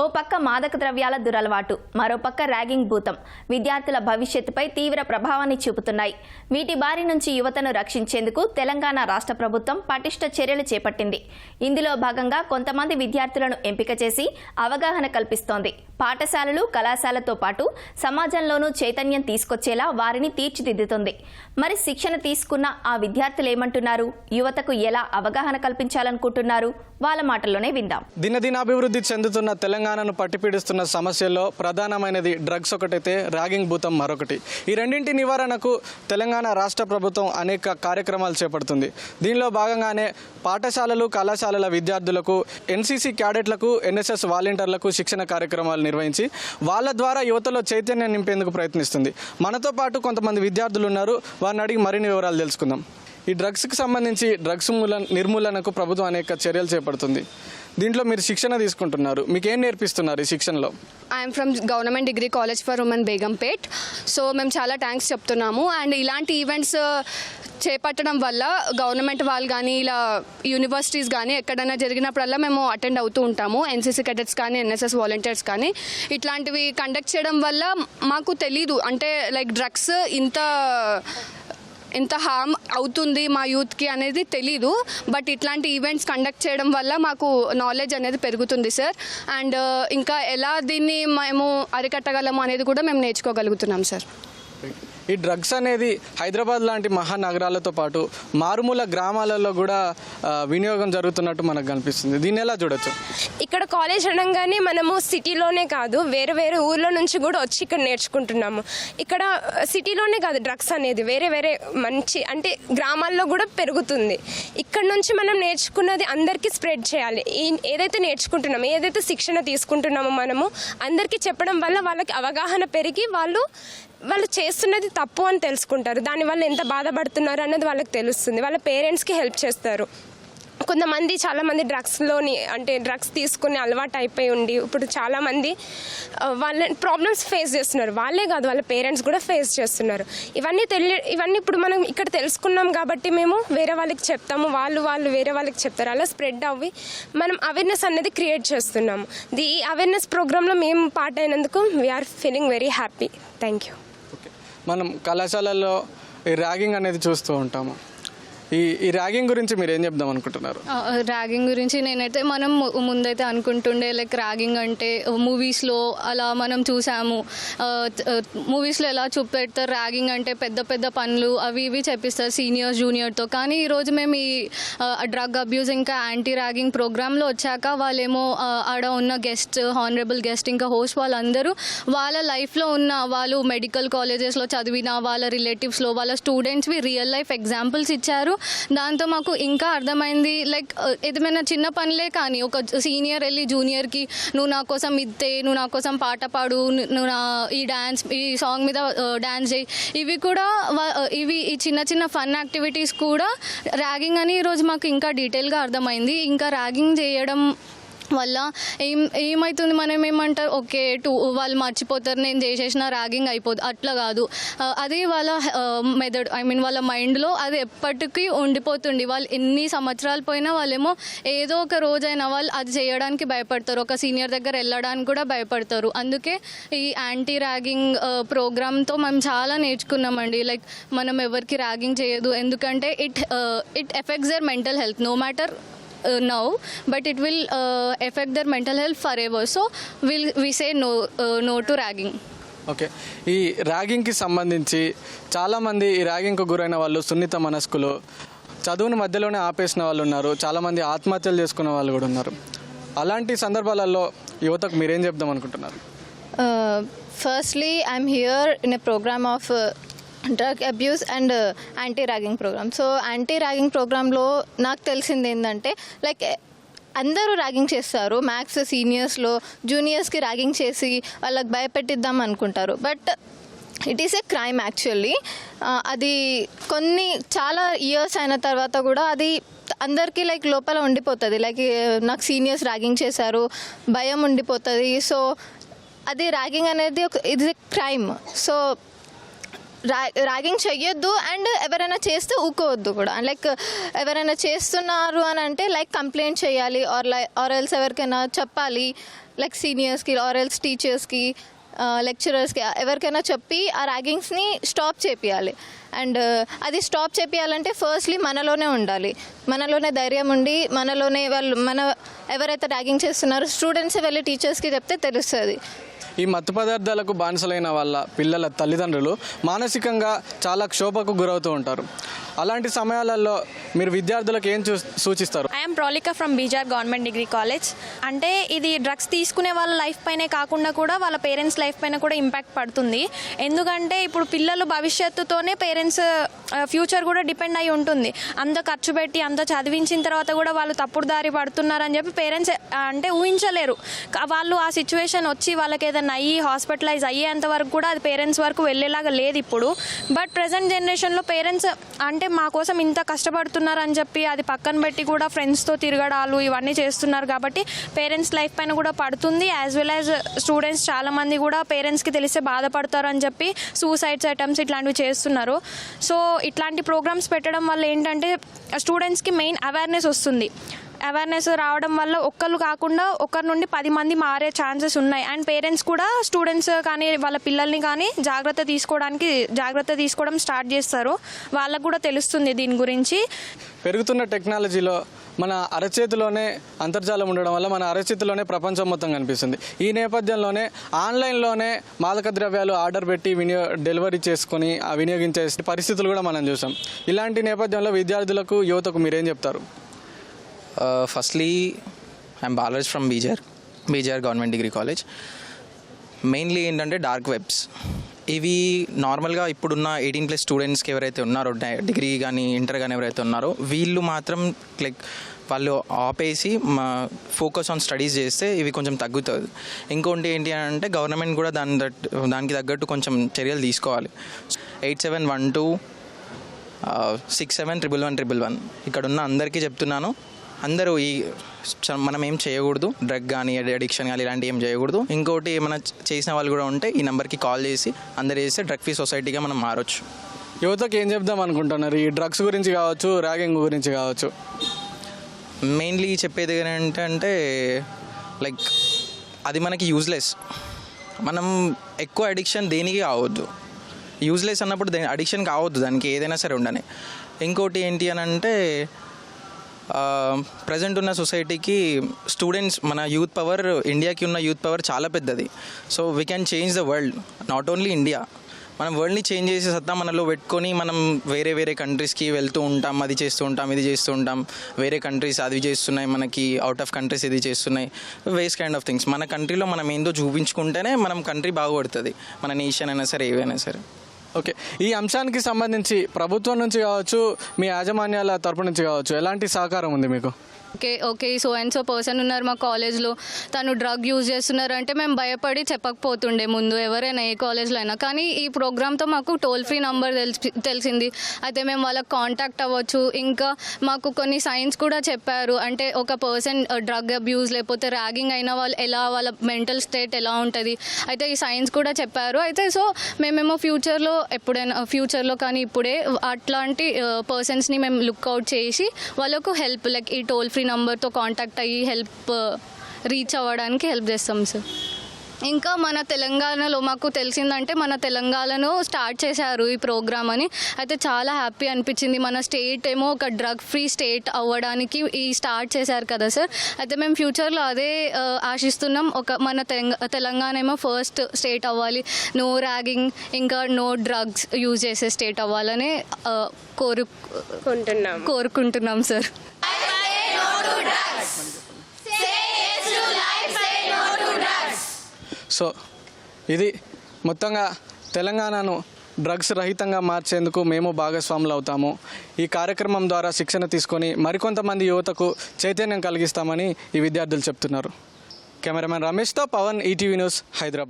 ఓ పక్క మాదక ద్రవ్యాల దురలవాటు మరోపక్క ర్యాగింగ్ భూతం. విద్యార్థుల భవిష్యత్తుపై తీవ్ర ప్రభావాన్ని చూపుతున్నాయి. వీటి బారి నుంచి యువతను రక్షించేందుకు తెలంగాణ రాష్ట్ర ప్రభుత్వం పటిష్ట చర్యలు చేపట్టింది. ఇందులో భాగంగా కొంతమంది విద్యార్థులను ఎంపిక చేసి అవగాహన కల్పిస్తోంది. పాఠశాలలు కళాశాలతో పాటు సమాజంలోనూ చైతన్యం తీసుకొచ్చేలా వారిని తీర్చిదిద్దుతుంది. మరి శిక్షణ తీసుకున్న ఆ విద్యార్థులు ఏమంటున్నారు యువతకు ఎలా అవగాహన కల్పించాలనుకుంటున్నారు? వాళ్ళ మాటల్లోనే విందాం. దినదినాభివృద్ధి చెందుతున్న తెలంగాణను పట్టిపీడిస్తున్న సమస్యల్లో ప్రధానమైనది డ్రగ్స్ ఒకటైతే ర్యాగింగ్ భూతం మరొకటి. ఈ రెండింటి నివారణకు తెలంగాణ రాష్ట్ర ప్రభుత్వం అనేక కార్యక్రమాలు చేపడుతుంది. దీనిలో భాగంగానే పాఠశాలలు కళాశాలల విద్యార్థులకు ఎన్సీసీ క్యాడెట్లకు ఎన్ఎస్ఎస్ వాలంటీర్లకు శిక్షణ కార్యక్రమాలు నిర్వహించి వాళ్ళ ద్వారా యువతలో చైతన్యం నింపేందుకు ప్రయత్నిస్తుంది. మనతో పాటు కొంతమంది విద్యార్థులు ఉన్నారు. వారిని అడిగి మరిన్ని వివరాలు తెలుసుకుందాం. ఈ డ్రగ్స్కి సంబంధించి డ్రగ్స్ మూల నిర్మూలనకు ప్రభుత్వం అనేక చర్యలు చేపడుతుంది. దీంట్లో మీరు శిక్షణ తీసుకుంటున్నారు. మీకు ఏం నేర్పిస్తున్నారు ఈ శిక్షణలో? I'm from government degree college for women Begumpet. So మేము చాలా థ్యాంక్స్ చెప్తున్నాము. అండ్ ఇలాంటి ఈవెంట్స్ చేపట్టడం వల్ల గవర్నమెంట్ వాళ్ళు కానీ ఇలా యూనివర్సిటీస్ కానీ ఎక్కడైనా జరిగినప్పుడల్లా మేము అటెండ్ అవుతూ ఉంటాము. ఎన్సీసీ కెడెట్స్ కానీ ఎన్ఎస్ఎస్ వాలంటీర్స్ కానీ. ఇట్లాంటివి కండక్ట్ చేయడం వల్ల మాకు తెలీదు. అంటే లైక్ డ్రగ్స్ ఇంత ఎంత హామ్ అవుతుంది మా యూత్కి అనేది తెలీదు బట్ ఇట్లాంటి ఈవెంట్స్ కండక్ట్ చేయడం వల్ల మాకు నాలెడ్జ్ అనేది పెరుగుతుంది సార్ అండ్ uh, ఇంకా ఎలా దీన్ని మేము అరికట్టగలము అనేది కూడా మేము నేర్చుకోగలుగుతున్నాం సార్ ఈ డ్రగ్స్ అనేది హైదరాబాద్ లాంటి మహానగరాలతో పాటు మారుమూల గ్రామాలలో కూడా వినియోగం జరుగుతున్నట్టు మనకు కనిపిస్తుంది. దీన్ని ఎలా చూడొచ్చు? ఇక్కడ కాలేజ్ అనగానే మనము సిటీలోనే కాదు వేరే వేరే ఊర్ల నుంచి కూడా వచ్చి ఇక్కడ నేర్చుకుంటున్నాము. ఇక్కడ సిటీలోనే కాదు డ్రగ్స్ అనేది వేరే వేరే మంచి అంటే గ్రామాల్లో కూడా పెరుగుతుంది. ఇక్కడ నుంచి మనం నేర్చుకున్నది అందరికీ స్ప్రెడ్ చేయాలి. ఏదైతే నేర్చుకుంటున్నామో ఏదైతే శిక్షణ తీసుకుంటున్నామో మనము అందరికీ చెప్పడం వల్ల వాళ్ళకి అవగాహన పెరిగి వాళ్ళు వాళ్ళు చేస్తున్నది తప్పు అని తెలుసుకుంటారు. దానివల్ల ఎంత బాధపడుతున్నారు అన్నది వాళ్ళకి తెలుస్తుంది. వాళ్ళ పేరెంట్స్కి హెల్ప్ చేస్తారు. కొంతమంది చాలామంది డ్రగ్స్లోని అంటే డ్రగ్స్ తీసుకుని అలవాటు అయిపోయి ఉండి ఇప్పుడు చాలామంది వాళ్ళ ప్రాబ్లమ్స్ ఫేస్ చేస్తున్నారు. వాళ్ళే కాదు వాళ్ళ పేరెంట్స్ కూడా ఫేస్ చేస్తున్నారు. ఇవన్నీ తెలియ ఇవన్నీ ఇప్పుడు మనం ఇక్కడ తెలుసుకున్నాం కాబట్టి మేము వేరే వాళ్ళకి చెప్తాము. వాళ్ళు వాళ్ళు వేరే వాళ్ళకి చెప్తారు. అలా స్ప్రెడ్ అవ్వి మనం అవేర్నెస్ అనేది క్రియేట్ చేస్తున్నాము. ది ఈ అవేర్నెస్ ప్రోగ్రాంలో మేము పార్ట్ అయినందుకు we're feeling very happy thank you మనం కళాశాలల్లో ఈ ర్యాగింగ్ అనేది చూస్తూ ఉంటాము. ఈ ఈ ర్యాగింగ్ గురించి మీరు ఏం చెప్దాం అనుకుంటున్నారు? ర్యాగింగ్ గురించి నేనైతే మనం ముందైతే అనుకుంటుండే లైక్ ర్యాగింగ్ అంటే మూవీస్లో అలా మనం చూసాము. మూవీస్లో ఎలా చూపెడతారు? ర్యాగింగ్ అంటే పెద్ద పెద్ద పనులు అవి ఇవి చెప్పిస్తారు సీనియర్ జూనియర్తో కానీ ఈరోజు మేము ఈ డ్రగ్ అబ్యూస్ ఇంకా యాంటీ ర్యాగింగ్ ప్రోగ్రాంలో వచ్చాక వాళ్ళేమో ఆడ ఉన్న గెస్ట్ హానరబుల్ గెస్ట్ ఇంకా హోస్ట్ వాళ్ళందరూ వాళ్ళ లైఫ్లో ఉన్న వాళ్ళు మెడికల్ కాలేజెస్లో చదివిన వాళ్ళ రిలేటివ్స్లో వాళ్ళ స్టూడెంట్స్వి రియల్ లైఫ్ ఎగ్జాంపుల్స్ ఇచ్చారు. దాంతో మాకు ఇంకా అర్థమైంది లైక్ uh, ఏదైనా చిన్న పనులే కానీ ఒక సీనియర్ వెళ్ళి జూనియర్కి నువ్వు నా కోసం ఇద్దే నువ్వు నా కోసం పాట పాడు ను- నువ్వు నా ఈ డ్యాన్స్ ఈ సాంగ్ మీద uh, డ్యాన్స్ చేయి. ఇవి కూడా uh, ఇవి ఈ చిన్న చిన్న ఫన్ యాక్టివిటీస్ కూడా ర్యాగింగ్ అని ఈరోజు మాకు ఇంకా డీటెయిల్గా అర్థమైంది. ఇంకా ర్యాగింగ్ చేయడం వల్ల ఏం ఏమవుతుంది మనం ఏమంటారు ఓకే టూ వాళ్ళు మర్చిపోతారు నేను చేసేసిన ర్యాగింగ్ అయిపోదు. అట్లా కాదు. అది వాళ్ళ మెదడ్ ఐ మీన్ వాళ్ళ మైండ్లో అది ఎప్పటికీ ఉండిపోతుంది. వాళ్ళు ఎన్ని సంవత్సరాలు పోయినా వాళ్ళేమో ఏదో ఒక రోజైనా వాళ్ళు అది చేయడానికి భయపడతారు. ఒక సీనియర్ దగ్గర వెళ్ళడానికి కూడా భయపడతారు. అందుకే ఈ యాంటీ ర్యాగింగ్ ప్రోగ్రామ్తో మేము చాలా నేర్చుకున్నామండి. లైక్ మనం ఎవరికి ర్యాగింగ్ చేయదు. ఎందుకంటే it it effects their mental health. No matter now but it will uh, affect their mental health forever. So we'll we say no uh, no to ragging. Okay ఈ ర్యాగింగ్కి సంబంధించి చాలామంది ఈ ర్యాగింగ్కు గురైన వాళ్ళు సున్నిత మనస్కులు చదువుని మధ్యలోనే ఆపేసిన వాళ్ళు ఉన్నారు చాలామంది ఆత్మహత్యలు చేసుకున్న వాళ్ళు కూడా ఉన్నారు. అలాంటి సందర్భాలలో యువతకు మీరేం చెప్దాం అనుకుంటున్నారు? Uh, I'm here in a program of uh, drug abuse and anti ragging program so anti ragging ప్రోగ్రాంలో నాకు తెలిసింది ఏంటంటే లైక్ అందరూ ర్యాగింగ్ చేస్తారు. మ్యాథ్స్ సీనియర్స్లో జూనియర్స్కి ర్యాగింగ్ చేసి వాళ్ళకి భయపెట్టిద్దాం అనుకుంటారు. But it is a crime actually అది కొన్ని చాలా ఇయర్స్ అయిన తర్వాత కూడా అది అందరికీ లైక్ లోపల ఉండిపోతుంది. లైక్ uh, నాకు సీనియర్స్ ర్యాగింగ్ చేశారు భయం ఉండిపోతుంది. సో అది ర్యాగింగ్ అనేది ఒక ఇది క్రైమ్ సో రా ర్యాగింగ్ చెయ్యొద్దు అండ్ ఎవరైనా చేస్తే ఊకోవద్దు కూడా. లైక్ ఎవరైనా చేస్తున్నారు అని అంటే లైక్ కంప్లైంట్ చేయాలి ఆర్ లై ఆర్ ఎల్స్ ఎవరికైనా చెప్పాలి. లైక్ సీనియర్స్కి ఆర్ఎల్స్ టీచర్స్కి లెక్చరర్స్కి ఎవరికైనా చెప్పి ఆ ర్యాగింగ్స్ని స్టాప్ చేపియాలి. అండ్ uh, అది స్టాప్ చేపియాలంటే ఫస్ట్లీ మనలోనే ఉండాలి. మనలోనే ధైర్యం ఉండి మనలోనే వాళ్ళు మన ఎవరైతే ర్యాగింగ్ చేస్తున్నారో స్టూడెంట్స్ వెళ్ళి టీచర్స్కి చెప్తే తెలుస్తుంది. ఈ మత్తు పదార్థాలకు బానిసలైన వాళ్ళ పిల్లల తల్లిదండ్రులు మానసికంగా చాలా క్షోభకు గురవుతూ ఉంటారు. అలాంటి సమయాలలో మీరు విద్యార్థులకు ఏం చూ సూచిస్తారు? ఐఎమ్ ప్రోలికా ఫ్రమ్ బీజార్ గవర్నమెంట్ డిగ్రీ కాలేజ్ అంటే ఇది డ్రగ్స్ తీసుకునే వాళ్ళ లైఫ్ పైనే కాకుండా కూడా వాళ్ళ పేరెంట్స్ లైఫ్ పైన కూడా ఇంపాక్ట్ పడుతుంది. ఎందుకంటే ఇప్పుడు పిల్లలు భవిష్యత్తుతోనే పేరెంట్స్ ఫ్యూచర్ కూడా డిపెండ్ అయి ఉంటుంది. అంత ఖర్చు పెట్టి అంత చదివించిన తర్వాత కూడా వాళ్ళు తప్పుడు దారి పడుతున్నారని చెప్పి పేరెంట్స్ అంటే ఊహించలేరు. వాళ్ళు ఆ సిచ్యువేషన్ వచ్చి వాళ్ళకి ఏదైనా అయ్యి హాస్పిటలైజ్ అయ్యేంత వరకు కూడా అది పేరెంట్స్ వరకు వెళ్ళేలాగా లేదు ఇప్పుడు. బట్ ప్రజెంట్ జనరేషన్లో పేరెంట్స్ అంటే మా కోసం ఇంత కష్టపడుతున్నారు అని చెప్పి అది పక్కన పెట్టి కూడా ఫ్రెండ్స్తో తిరగడాలు ఇవన్నీ చేస్తున్నారు కాబట్టి పేరెంట్స్ లైఫ్ పైన కూడా పడుతుంది. యాజ్ వెల్ యాజ్ స్టూడెంట్స్ చాలామంది కూడా పేరెంట్స్కి తెలిస్తే బాధపడతారు అని చెప్పి సూసైడ్స్ అటెంప్ట్స్ ఇట్లాంటివి చేస్తున్నారు. సో ఇట్లాంటి ప్రోగ్రామ్స్ పెట్టడం వల్ల ఏంటంటే స్టూడెంట్స్కి మెయిన్ అవేర్నెస్ వస్తుంది. అవేర్నెస్ రావడం వల్ల ఒక్కరు కాకుండా ఒకరి నుండి పది మంది మారే ఛాన్సెస్ ఉన్నాయి. అండ్ పేరెంట్స్ కూడా స్టూడెంట్స్ కానీ వాళ్ళ పిల్లల్ని కానీ జాగ్రత్త తీసుకోవడానికి జాగ్రత్త తీసుకోవడం స్టార్ట్ చేస్తారు. వాళ్ళకు కూడా తెలుస్తుంది దీని గురించి. పెరుగుతున్న టెక్నాలజీలో మన అరచేతిలోనే అంతర్జాలం ఉండడం వల్ల మన అరచేతిలోనే ప్రపంచం మొత్తం కనిపిస్తుంది. ఈ నేపథ్యంలోనే ఆన్లైన్లోనే మాదక ద్రవ్యాలు ఆర్డర్ పెట్టి వినియో డెలివరీ చేసుకొని ఆ వినియోగించే పరిస్థితులు కూడా మనం చూసాం. ఇలాంటి నేపథ్యంలో విద్యార్థులకు యువతకు మీరేం చెప్తారు? ఫస్ట్లీ ఐఎమ్ బాలరాజ్ ఫ్రమ్ బీజర్ బీజర్ గవర్నమెంట్ డిగ్రీ కాలేజ్ మెయిన్లీ ఏంటంటే డార్క్ వెబ్స్ ఇవి నార్మల్గా ఇప్పుడున్న ఎయిటీన్ ప్లస్ స్టూడెంట్స్కి ఎవరైతే ఉన్నారో డిగ్రీ కానీ ఇంటర్ కానీ ఎవరైతే ఉన్నారో వీళ్ళు మాత్రం లైక్ వాళ్ళు ఆపేసి మా ఫోకస్ ఆన్ స్టడీస్ చేస్తే ఇవి కొంచెం తగ్గుతుంది. ఇంకోటి ఏంటి అని అంటే గవర్నమెంట్ కూడా దాని దానికి తగ్గట్టు కొంచెం చర్యలు తీసుకోవాలి. Eight seven one two six seven triple one triple one ఇక్కడ ఉన్న అందరికీ చెప్తున్నాను. అందరూ ఈ మనం ఏం చేయకూడదు. డ్రగ్ కానీ అడిక్షన్ కానీ ఇలాంటివి ఏం చేయకూడదు. ఇంకోటి ఏమైనా చేసిన వాళ్ళు కూడా ఉంటే ఈ నెంబర్కి కాల్ చేసి అందరు చేస్తే డ్రగ్ ఫ్రీ సొసైటీగా మనం మారొచ్చు. యువతకు ఏం చెప్దాం అనుకుంటున్నారు? ఈ డ్రగ్స్ గురించి కావచ్చు ర్యాగింగ్ గురించి కావచ్చు. మెయిన్లీ చెప్పేది ఏంటంటే లైక్ అది మనకి యూజ్లెస్. మనం ఎక్కువ అడిక్షన్ దేనికి కావద్దు. యూజ్లెస్ అన్నప్పుడు అడిక్షన్ కావద్దు దానికి ఏదైనా సరే ఉండని. ఇంకోటి ఏంటి అని అంటే ప్రజెంట్ ఉన్న సొసైటీకి స్టూడెంట్స్ మన యూత్ పవర్ ఇండియాకి ఉన్న యూత్ పవర్ చాలా పెద్దది. So we can change the world not only India మనం వరల్డ్ని చేంజ్ చేసే సత్తా మనలో పెట్టుకొని మనం వేరే వేరే కంట్రీస్కి వెళ్తూ ఉంటాం అది చేస్తూ ఉంటాం ఇది చేస్తూ ఉంటాం. వేరే కంట్రీస్ అది చేస్తున్నాయి మనకి అవుట్ ఆఫ్ కంట్రీస్ ఇది చేస్తున్నాయి. వేస్ కైండ్ ఆఫ్ థింగ్స్ మన కంట్రీలో మనం ఏందో చూపించుకుంటేనే మనం కంట్రీ బాగుపడుతుంది. మన నేషన్ అయినా సరే ఏవైనా సరే. ఓకే. ఈ అంశానికి సంబంధించి ప్రభుత్వం నుంచి కావచ్చు మీ యాజమాన్యాల తరపు నుంచి కావచ్చు ఎలాంటి సహకారం ఉంది మీకు? Okay okay so and so person ఉన్నారు మా కాలేజ్లో తను డ్రగ్ యూజ్ చేస్తున్నారు అంటే మేము భయపడి చెప్పకపోతుండే ముందు ఎవరైనా ఏ కాలేజ్లో అయినా. కానీ ఈ ప్రోగ్రామ్తో మాకు టోల్ ఫ్రీ నంబర్ తెలిసి తెలిసింది. అయితే మేము వాళ్ళకి కాంటాక్ట్ అవ్వచ్చు. ఇంకా మాకు కొన్ని సైన్స్ కూడా చెప్పారు. అంటే ఒక పర్సన్ డ్రగ్ అబ్యూస్ లేకపోతే ర్యాగింగ్ అయిన వాళ్ళు ఎలా వాళ్ళ మెంటల్ స్టేట్ ఎలా ఉంటుంది. అయితే ఈ సైన్స్ కూడా చెప్పారు. అయితే సో మేమేమో ఫ్యూచర్లో ఎప్పుడైనా ఫ్యూచర్లో కానీ ఇప్పుడే అట్లాంటి పర్సన్స్ని మేము లుక్అవుట్ చేసి వాళ్ళకు హెల్ప్ లైక్ ఈ టోల్ ఫ్రీ నంబర్తో కాంటాక్ట్ అయ్యి హెల్ప్ రీచ్ అవ్వడానికి హెల్ప్ చేస్తాం సార్. ఇంకా మన తెలంగాణలో మాకు తెలిసిందంటే మన తెలంగాణలో స్టార్ట్ చేశారు ఈ ప్రోగ్రామ్ అని. అయితే చాలా హ్యాపీ అనిపించింది. మన స్టేట్ ఏమో ఒక డ్రగ్ ఫ్రీ స్టేట్ అవ్వడానికి ఈ స్టార్ట్ చేశారు కదా సార్. అయితే మేము ఫ్యూచర్లో అదే ఆశిస్తున్నాం. ఒక మన తెలంగ తెలంగాణ ఏమో ఫస్ట్ స్టేట్ అవ్వాలి. నో ర్యాగింగ్ ఇంకా నో డ్రగ్స్ యూజ్ చేసే స్టేట్ అవ్వాలని కోరు కొంటున్నాం. కోరుకుంటున్నాం సార్. సో ఇది మొత్తంగా తెలంగాణను డ్రగ్స్ రహితంగా మార్చేందుకు మేము భాగస్వాములు అవుతాము. ఈ కార్యక్రమం ద్వారా శిక్షణ తీసుకొని మరికొంతమంది యువతకు చైతన్యం కలిగిస్తామని ఈ విద్యార్థులు చెప్తున్నారు. కెమెరామెన్ రమేష్తో పవన్ ఈటీవీ న్యూస్ హైదరాబాద్.